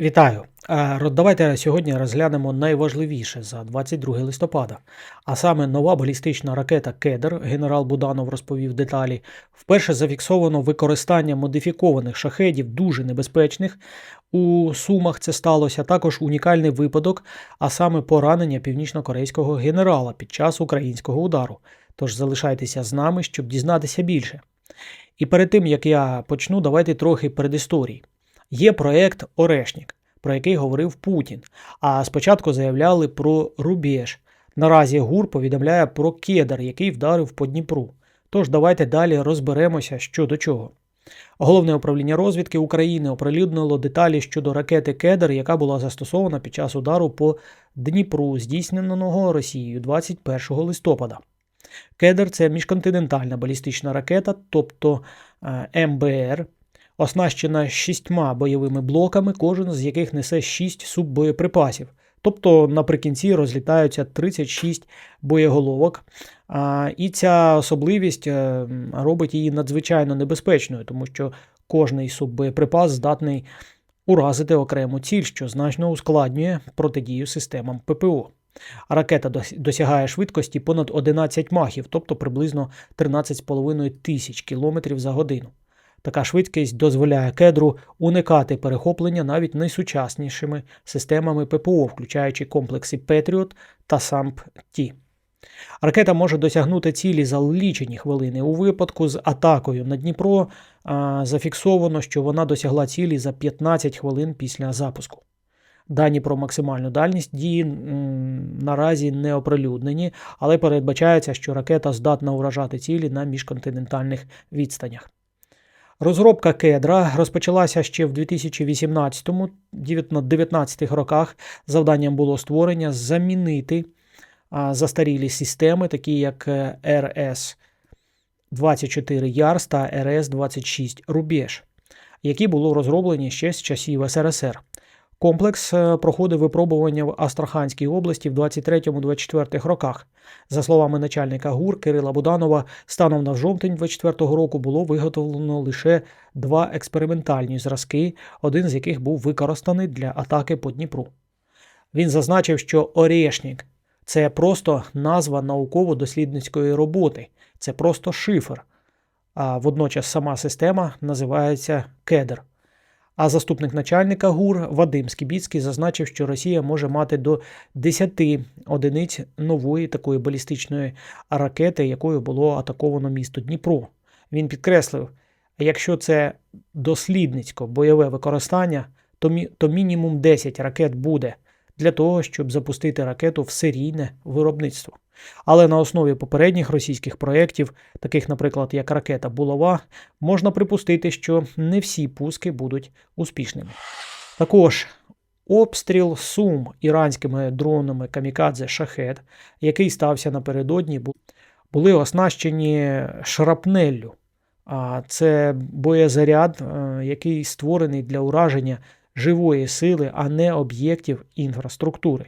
Вітаю! Е, Давайте сьогодні розглянемо найважливіше за 22 листопада. А саме нова балістична ракета Кедр, генерал Буданов розповів деталі. Вперше зафіксовано використання модифікованих шахедів, дуже небезпечних. У Сумах це сталося також унікальний випадок, а саме поранення північно-корейського генерала під час українського удару. Тож залишайтеся з нами, щоб дізнатися більше. І перед тим як я почну, давайте трохи передісторії. Є проект Орешнік, про який говорив Путін. А спочатку заявляли про Рубеж. Наразі ГУР повідомляє про кедр, який вдарив по Дніпру. Тож давайте далі розберемося, що до чого. Головне управління розвідки України оприлюднило деталі щодо ракети Кедр, яка була застосована під час удару по Дніпру, здійсненого Росією 21 листопада. Кедр це міжконтинентальна балістична ракета, тобто е, МБР, оснащена шістьма бойовими блоками, кожен з яких несе 6 суббоєприпасів. Тобто наприкінці розлітаються 36 боєголовок. І ця особливість е, робить її надзвичайно небезпечною, тому що кожний суббоєприпас здатний уразити окрему ціль, що значно ускладнює протидію системам ППО. Ракета досягає швидкості понад 11 махів, тобто приблизно 13,5 тисяч кілометрів за годину. Така швидкість дозволяє кедру уникати перехоплення навіть найсучаснішими системами ППО, включаючи комплекси Patriot та SAMP-T. Ракета може досягнути цілі за лічені хвилини. У випадку з атакою на Дніпро а, зафіксовано, що вона досягла цілі за 15 хвилин після запуску. Дані про максимальну дальність дії наразі не оприлюднені, але передбачається, що ракета здатна уражати цілі на міжконтинентальних відстанях. Розробка кедра розпочалася ще в 2018-2019 роках. Завданням було створення замінити застарілі системи, такі як rs 24 Ярс та rs 26 Рубеж, які були розроблені ще з часів СРСР. Комплекс е, проходив випробування в Астраханській області в 23-24 роках. За словами начальника ГУР Кирила Буданова, станом на жовтень 24 року було виготовлено лише два експериментальні зразки, один з яких був використаний для атаки по Дніпру. Він зазначив, що Орєшнік це просто назва науково-дослідницької роботи, це просто шифр. А водночас сама система називається кедр. А заступник начальника ГУР Вадим Скібіцький зазначив, що Росія може мати до 10 одиниць нової такої балістичної ракети, якою було атаковано місто Дніпро. Він підкреслив, якщо це дослідницько бойове використання, то, мі то мінімум 10 ракет буде для того, щоб запустити ракету в серійне виробництво. Але на основі попередніх російських проєктів, таких, наприклад, як ракета Булава, можна припустити, що не всі пуски будуть успішними. Також обстріл Сум іранськими дронами Камікадзе Шахет, який стався напередодні, були оснащені шрапнеллю. А це боєзаряд, е, який створений для ураження живої сили, а не об'єктів інфраструктури.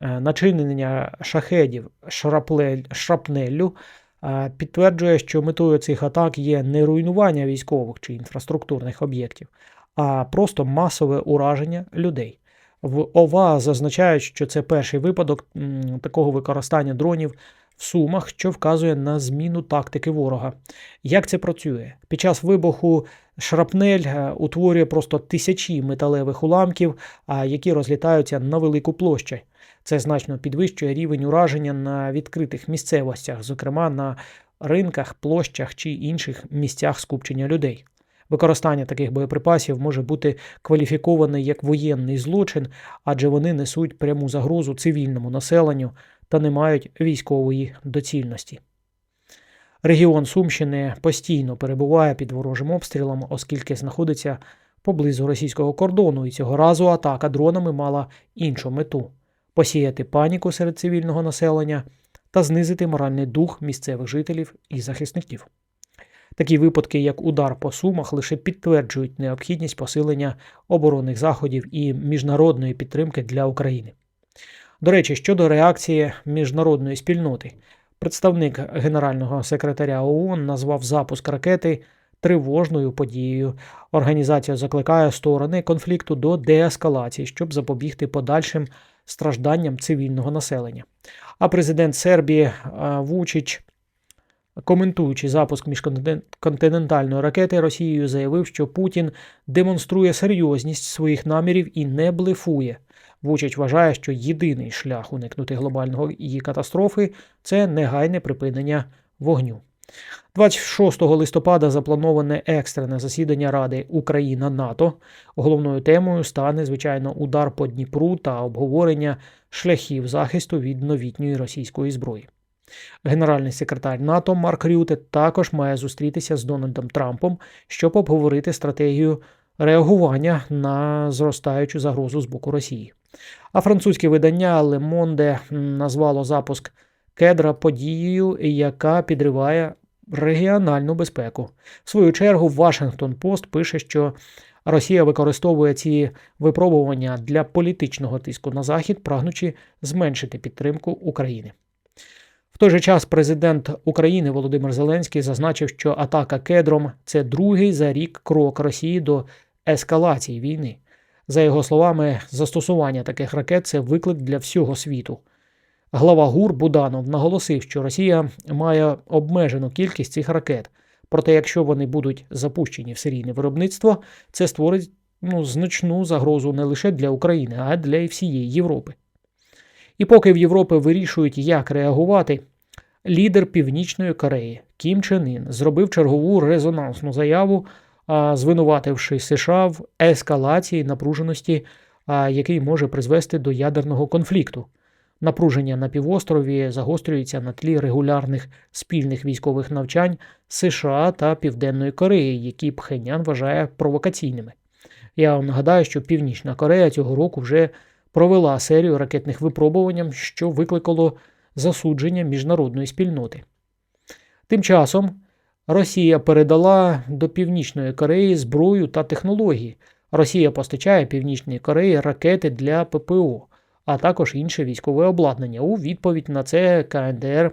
Е, начинення шахедів шрапнеллю е, підтверджує, що метою цих атак є не руйнування військових чи інфраструктурних об'єктів, а просто масове ураження людей. В ОВА зазначають, що це перший випадок такого використання дронів Сумах, що вказує на зміну тактики ворога. Як це працює? Під час вибуху шрапнель е, утворює просто тисячі металевих уламків, які розлітаються на велику площу. Це значно підвищує рівень ураження на відкритих місцевостях, зокрема на ринках, площах чи інших місцях скупчення людей. Використання таких боєприпасів може бути кваліфіковане як воєнний злочин, адже вони несуть пряму загрозу цивільному населенню та не мають військової доцільності. Регіон Сумщини постійно перебуває під ворожим обстрілом, оскільки знаходиться поблизу російського кордону, і цього разу атака дронами мала іншу мету посіяти паніку серед цивільного населення та знизити моральний дух місцевих жителів і захисників. Такі випадки, як удар по сумах, лише підтверджують необхідність посилення оборонних заходів і міжнародної підтримки для України. До речі, щодо реакції міжнародної спільноти, представник генерального секретаря ООН назвав запуск ракети тривожною подією. Організація закликає сторони конфлікту до деескалації, щоб запобігти подальшим стражданням цивільного населення. А президент Сербії а, Вучич, коментуючи запуск міжконтинентальної ракети Росією, заявив, що Путін демонструє серйозність своїх намірів і не блефує. Вучич вважає, що єдиний шлях уникнути глобальної її катастрофи це негайне припинення вогню. 26 листопада заплановане екстрене засідання Ради Україна НАТО. Головною темою стане, звичайно, удар по Дніпру та обговорення шляхів захисту від новітньої російської зброї. Генеральний секретар НАТО Марк Рюте також має зустрітися з Дональдом Трампом, щоб обговорити стратегію реагування на зростаючу загрозу з боку Росії. А французьке видання Le Monde назвало запуск кедра подією, яка підриває регіональну безпеку. В свою чергу, Вашингтон Пост пише, що Росія використовує ці випробування для політичного тиску на Захід, прагнучи зменшити підтримку України. Той же час президент України Володимир Зеленський зазначив, що атака кедром це другий за рік крок Росії до ескалації війни. За його словами, застосування таких ракет це виклик для всього світу. Глава ГУР Буданов наголосив, що Росія має обмежену кількість цих ракет. Проте, якщо вони будуть запущені в серійне виробництво, це створить ну, значну загрозу не лише для України, а й для всієї Європи. І поки в Європі вирішують, як реагувати, лідер Північної Кореї Кім Чен Ін зробив чергову резонансну заяву, звинувативши США в ескалації напруженості, який може призвести до ядерного конфлікту. Напруження на півострові загострюється на тлі регулярних спільних військових навчань США та Південної Кореї, які Пхенян вважає провокаційними. Я вам нагадаю, що Північна Корея цього року вже провела серію ракетних випробувань, що викликало засудження міжнародної спільноти. Тим часом Росія передала до Північної Кореї зброю та технології. Росія постачає Північній Кореї ракети для ППО а також інше військове обладнання. У відповідь на це КНДР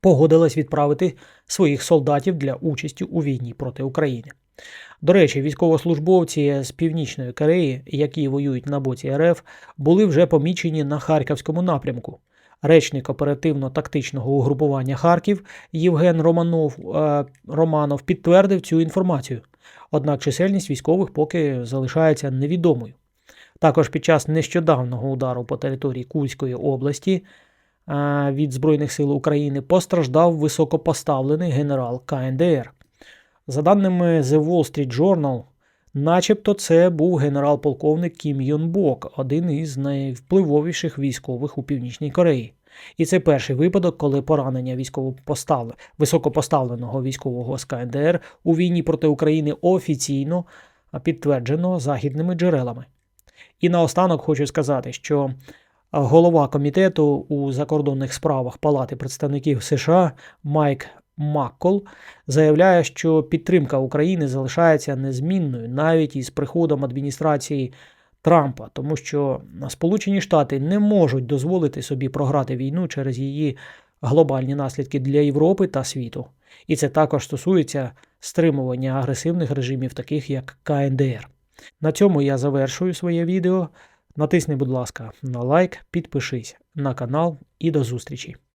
погодилась відправити своїх солдатів для участі у війні проти України. До речі, військовослужбовці з Північної Кореї, які воюють на боці РФ, були вже помічені на Харківському напрямку. Речник оперативно-тактичного угрупування Харків Євген Романов е, Романов підтвердив цю інформацію. Однак чисельність військових поки залишається невідомою. Також під час нещодавнього удару по території Курської області від Збройних сил України постраждав високопоставлений генерал КНДР. За даними The Wall Street Journal, начебто це був генерал-полковник Кім Йон Бок, один із найвпливовіших військових у Північній Кореї. І це перший випадок, коли поранення військовопостав... високопоставленого військового з КНДР у війні проти України офіційно підтверджено західними джерелами. І наостанок хочу сказати, що голова комітету у закордонних справах Палати представників США Майк Маккол заявляє, що підтримка України залишається незмінною навіть із приходом адміністрації Трампа, тому що Сполучені Штати не можуть дозволити собі програти війну через її глобальні наслідки для Європи та світу. І це також стосується стримування агресивних режимів, таких як КНДР. На цьому я завершую своє відео. Натисни, будь ласка, на лайк, підпишись на канал і до зустрічі!